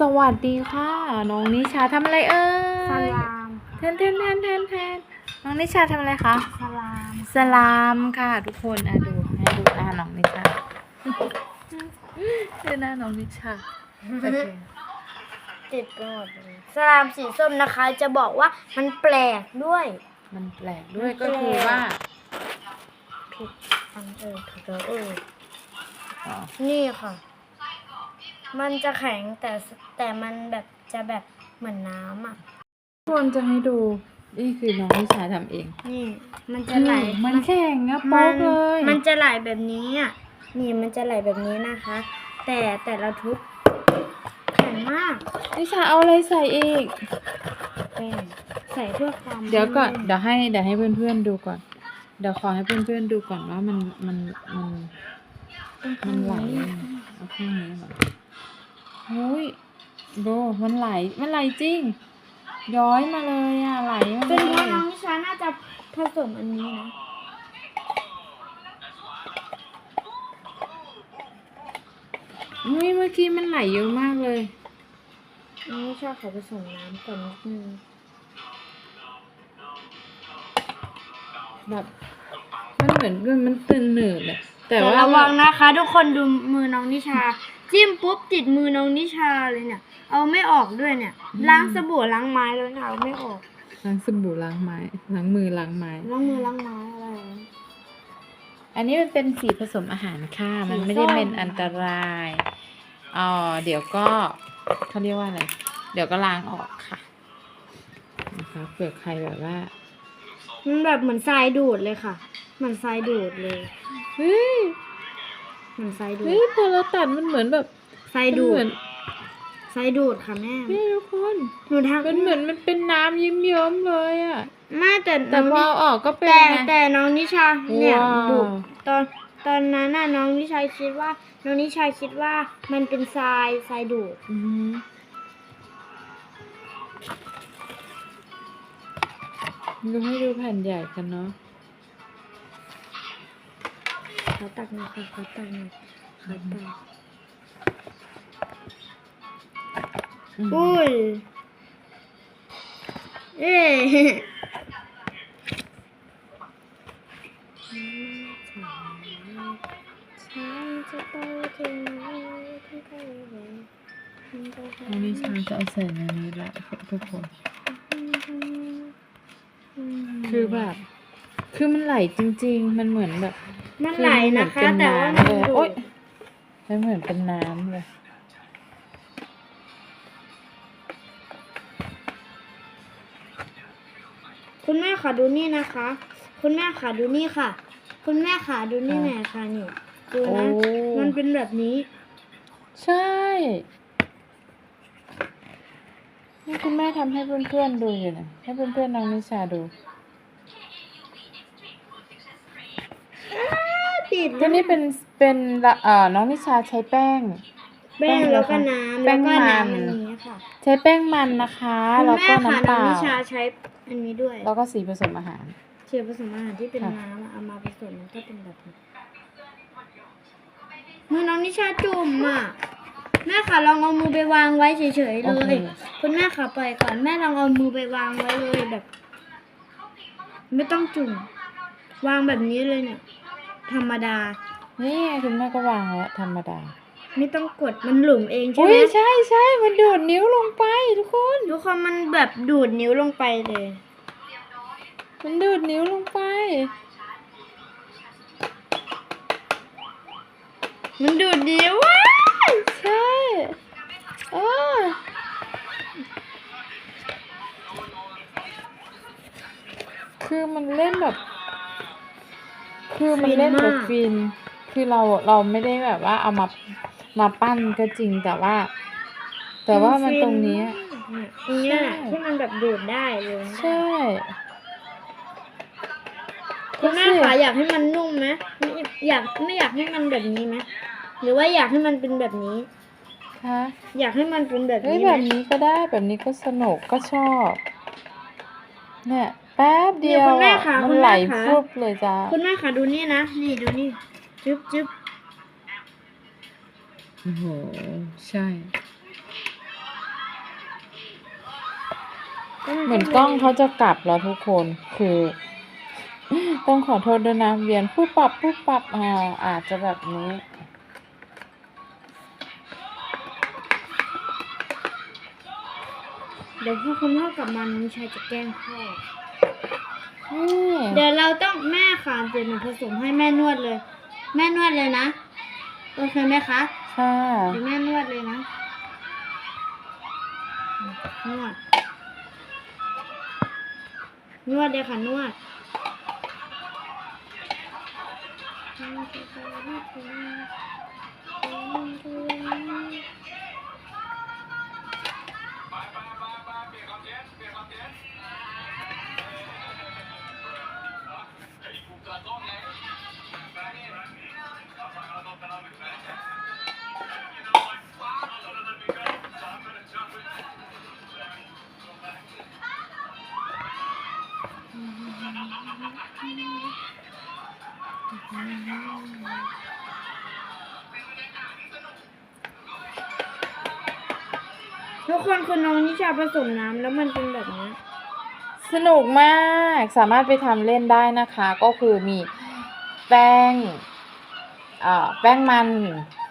สวัสดีค่ะ น้องนิชาทำอะไรเอ่สยลามแทนแทนแทนแทนแทนน้องนิชาทำอะไรคะ สลามสลามค่ะ ทุกคนอะดูให้ดูหน้าน้องนิชาดูหน้าน้องนิชาโอเคติดไปหมดเลยสลามสีส้มนะคะ จะบอกว่ามันแปลกด้วย มันแปลกด้วยก็คือว่าผิดอันเออถูกแล้วเออ อ๋อ นี่ค่ะ มันจะแข็งแต่แต่มันแบบจะแบบเหมือนน้ำอะ ทุกคนจะให้ดู นี่คือน้องนิชาทำเองนี่ มันจะไหลมันแข็งอะมัโป๊กนเลยมันจะไหลแบบนี้อะนี่มันจะไหลแบบนี้นะคะ แต่แต่เราทุบแข็งมากนิชาเอาอะไรใส่อีกแป้งใส่เพื่อความเดี๋ยวก่อนเดี๋ยวให้เดี๋ยวให้เพื่อนๆดูก่อน เดี๋ยวขอให้เพื่อนๆดูก่อนว่ามันมันมันมันไหลเอาข้างนี้ก่อน โอ้ยโบมันไหล มันไหลจริง ย้อยมาเลยอะ ไหลมาเลเป็นเพราะยน้องนิชาน่าจะผสมอันนี้นะ อุ้ยเมื่อกี้มันไหลเยอะมากเลย น้องนิชาขอผสมน้ำก่อนนิดนึงแบบ มันเหมือนมันมันตึงหนืดเลยแต่แต่ว่าระวังนะคะ ทุกคนดูมือน้องนิชา จิ้มปุ๊บติดมือน้องนิชาเลยเนี่ย เอาไม่ออกด้วยเนี่ย ล้างสบู่ล้างไม้แล้วเนี่ยเอาไม่ออกล้างสบู่ล้างไม้ล้างมือล้างไม้ล้างมือล้างไม้อะไรนะอันนี้มันเป็นสีผสมอาหารค่ะ มันไม่ได้สีส้ม เป็นอันตรายอ๋อเดี๋ยวก็เขาเรียกว่าอะไร เดี๋ยวก็ล้างออกค่ะนะคะเผื่อใครแบบว่า มันแบบเหมือนทรายดูดเลยค่ะ เหมือนทรายดูดเลย เฮ้ย เหมือนทรายดูเฮ้ยดพอเราตัดมันเหมือนแบบทรายมันดูเหมืดอนทรายดูดค่ะแม่นี่ทุกคนหนูทำมันเหมือนมันเป็นน้ำยิ้มเยิ้มๆเลยอะไม่แต่แต่พอเอาออกก็เป็นแต่ไงแต่น้องนิชาเนี่ยว้าวบุกตอนตอนนั้นน่ะน้องนิชาคิดว่า น้องนิชาคิดว่ามันเป็นทรายทรายดูดอือหือดูให้ดูแผ่นใหญ่กันเนาะ ขอตักหน่อยค่ะขอตักหน่อยขอตักอุ้ยเอ๊จะไปถึงไหนที่ใกล้แล้ฉันจะไปวันนี้ฉันจะเอาใส่ในนี้ละทุกคน คือแบบ คือมันไหลจริง ๆ มันเหมือนแบบ มันไหลนะคะอมัแต่ว่าเหมัมือนนเป็นน้ำเลยดูโอ๊ยดมันเหมือนเป็นน้ำเลย คุณแม่ค่ะดูนี่นะคะ คุณแม่ค่ะดูนี่ค่ะ คุณแม่ค่ะดูนี่ค่ะแม่ค่ะนี่ดูโอ้นะมันเป็นแบบนี้ ใช่ นี่คุณแม่ทำให้เพื่อนๆดูอยู่นะให้เพื่อนๆน้องนิชาดู ติดก็นี่เป็นเป็นละเอ่อน้องนิชาใช้แป้ง แป้งแล้วก็น้ำแป้แล้วงก็มัน น้ำอันนี้ค่ะใช้แป้งมันนะคะ คุณแล้วแม่ก็ค่ะน้ำเปน้องล่านิชาใช้อันนี้ด้วยแล้วก็สีผสมอาหาร เชื้อผสมอาหารที่เป็นค่ะ น้ำอะเอามาผสมมันก็เป็นแบบนี้มือน้องนิชาจุ่มอะแม่ค่ะลองเอามือไปวางไว้เฉยๆเลโอเคย คุณแม่ค่ะปล่อยก่อนแม่ลองเอามือไปวางไว้เลยแบบ ไม่ต้องจุ่มวางแบบนี้เลยเนี่ย ธรรมดา นี่ไงคุณแม่ก็วางแล้วธรรมดา ไม่ต้องกดมันหลุมเองใช่อุ้ไหมยใช่ใช่มันดูดนิ้วลงไปทุกคน ทุกคนมันแบบดูดนิ้วลงไปเลย มันดูดนิ้วลงไป มันดูดนิ้วว้ายใช่เออคือมันเล่นแบบ คือมันเล่นแบบฟิน คือเราเราไม่ได้แบบว่าเอามามาปั้นก็จริงแต่ว่า แต่ว่ามันตรงเนี้ยเนี่ยใช่ที่มันแบบดูดได้เลยใช่คุณแม่คะอยากให้มันนุ่มไหมไม่อยากไม่อยากให้มันแบบนี้ไหมหรือว่าอยากให้มันเป็นแบบนี้คะอยากให้มันเป็นแบบเฮ้ยนี้แบไหมบนี้ก็ได้แบบนี้ก็สนุกก็ชอบ เนี่ย แป๊บเดียวคุณแม่อะคะมัคุนณไหลแม่คะฟุบเลยจ้าคุณแม่คะดูนี่นะ นี่ดูนี่ จึ๊บจึ๊บโอ้โห ใช่ เหมือนกล้องเขาจะกลับแล้วทุกคนคือ ต้องขอโทษด้วยนะเวียนผู้ปรับผู้ปรับอ่าอาจจะแบบนี้ เดี๋ยวพ่อคุณพ่อกลับมาน้องชายจะแกล้งพ่อ นี่เดี๋ยวเราต้องแม่ค่ะเดี๋ยวหนูผสมให้แม่นวดเลย แม่นวดเลยนะโอเคไหมคะค่ะเดี๋ยวแม่นวดเลยนะนวด นวดเลยค่ะนวด ทุกคนคือน้องนิชาผสมน้ำแล้วมันเป็นแบบนี้ สนุกมากสามารถไปทำเล่นได้นะคะ ก็คือมีแป้งอ่าแป้งมัน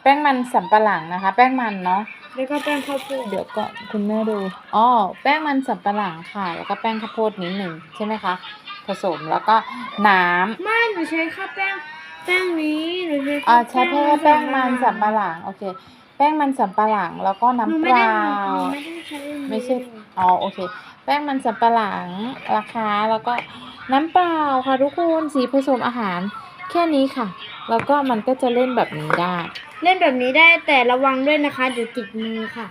แป้งมันสำปะหลังนะคะ แป้งมันเนาะแล้วก็แป้งข้าวโพดเดี๋ยวก็คุณแม่ดูอ๋อแป้งมันสำปะหลังค่ะ แล้วก็แป้งข้าวโพดนิดหนึ่งใช่ไหมคะ ผสมแล้วก็น้ำไม่หนูใช้ข้าวแป้งแป้งนี้หนูใช้อ่าข้าวใช้แค่แป้งมันสำปะหลังโอเค แป้งมันสำปะหลังแล้วก็หนูน้ำเปไม่ได้ล่าหนูไม่ได้ใช้ไม่ใช่ อ๋อ โอเค แป้งมันสำปะหลังราคา แล้วก็น้ำเปล่าค่ะทุกคน สีผสมอาหาร แค่นี้ค่ะ แล้วก็มันก็จะเล่นแบบนี้ได้ เล่นแบบนี้ได้แต่ระวังด้วยนะคะเดี๋ยวติดมือค่ะ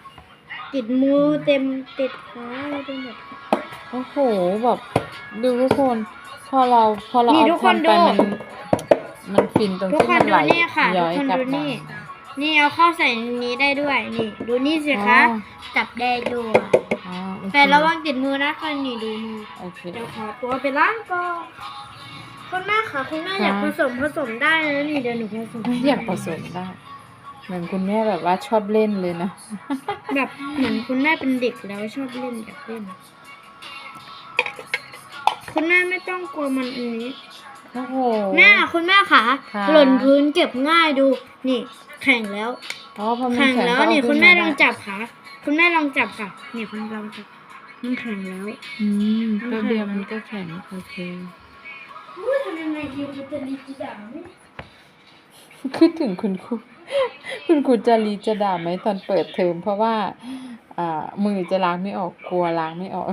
ติดมือเต็มติดขาอะไรไปหมดโอ้โห แบบดูทุกคน พอเราพอเรานี่เอาทุกคนทำไปดูมันมันฟินตรงทุกที่คนมันไหลดูนี่ค่ะย้อยทุกคนกลับดูมา นี่นี่เอาเข้าใส่ในนี้ได้ด้วย นี่ ดูนี่สิคะ อ๋อ จับได้ด้วยอ๋อโอเคแต่ระวังติดมือนะคะนี่ดูมือ โอเค เดี๋ยวขอตัวไปล้างก่อนคุณแม่ค่ะคุณแม่ค่ะอยากผสมผสมได้นะนี่เดี๋ยวหนูผสมไม่อยากผสมได้ เหมือนคุณแม่แบบว่าชอบเล่นเลยนะ แบบเหมือนคุณแม่เป็นเด็กแล้วชอบเล่นอยากเล่น คุณแม่ไม่ต้องกลัวมันอันนี้ โอ้โห แม่คุณแม่ค่ะ ค่ะ หล่นพื้นเก็บง่ายดู นี่ แข็งแล้วอ๋อพอมันแข็งแข็งแล้วก็เอานี่ขึ้คุณแม่าลองได้จับค่ะ คุณแม่ลองจับค่ะนี่คุณลองจับมันแข็งแล้วอืมมันแป๊บแข็งเดียวมันก็แข็งโอเคอุ้ยทำยังไงดีมันจะดีจีด่าไหมคิดถึงคุณครูคุณครูจะรีจะด่าไหมตอนเปิดเทอมเพราะว่าอ่ามือจะล้างไม่ออกกลัวล้างไม่ออก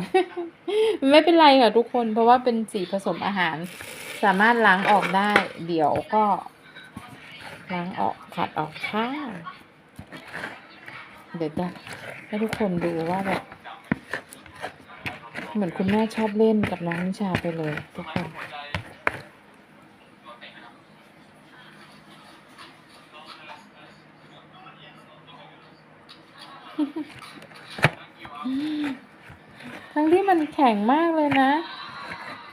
ไม่เป็นไรค่ะทุกคน เพราะว่าเป็นสีผสมอาหาร สามารถล้างออกได้ เดี๋ยวก็ ล้างออกขัดออกค่ะเดี๋ยวจะให้ทุกคนดูว่าแบบ เหมือนคุณแม่ชอบเล่นกับน้องนิชาไปเลยทุกคนทั้งที่มันแข็งมากเลยนะ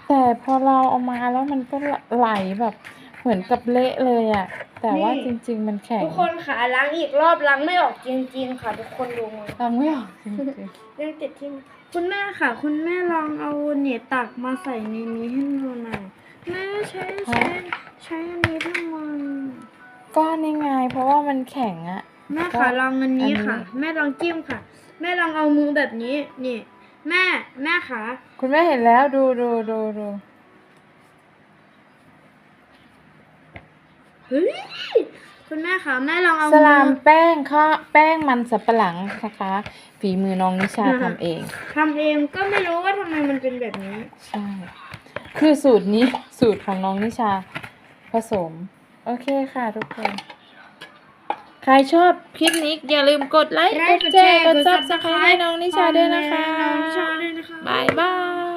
แต่พอเราเอามาแล้วมันก็ไหลแบบเหมือนกับเละเลยอะ แต่ว่าจริง ๆ มันแข็งทุกคนค่ะล้างอีกรอบล้างไม่ออกจริง ๆ ค่ะ ทุกคนดูมือทำไม่ออกจริงยังติดที่มือคุณแม่ค่ะ คุณแม่ลองเอาเนี่ยตักมาใส่ในนี้ให้ดูหน่อยแม่ใช้ใช้ใช้อันนี้ทำไมๆก็นี่ไงเพราะว่ามันแข็งอะแม่ค่ะลองอันนี้ค่ะอันนี้แม่ลองจิ้มค่ะ แม่ลองเอามือแบบนี้นี่ แม่แม่ค่ะ คุณแม่เห็นแล้วดูดูดูดู เฮ้ยคุณแม่ค่ะแม่ลองเอาสลามอแป้งค่ะแป้งมันสับปะหลังนะคะ ฝีมือน้องนิชาทำเอง ทำเองก็ไม่รู้ว่าทำไมมันเป็นแบบนี้ ใช่ คือสูตรนี้สูตรของน้องนิชาผสม โอเคค่ะทุกคน ใครชอบคลิปนี้อย่าลืมกดไลค์ไลกค์ดกดแชแชร์ร์กดกดซับสไคร Subscribe ต์ให้น้องนิชาด้วยนะคะ น้องนิชาด้วยนะคะ บายบาย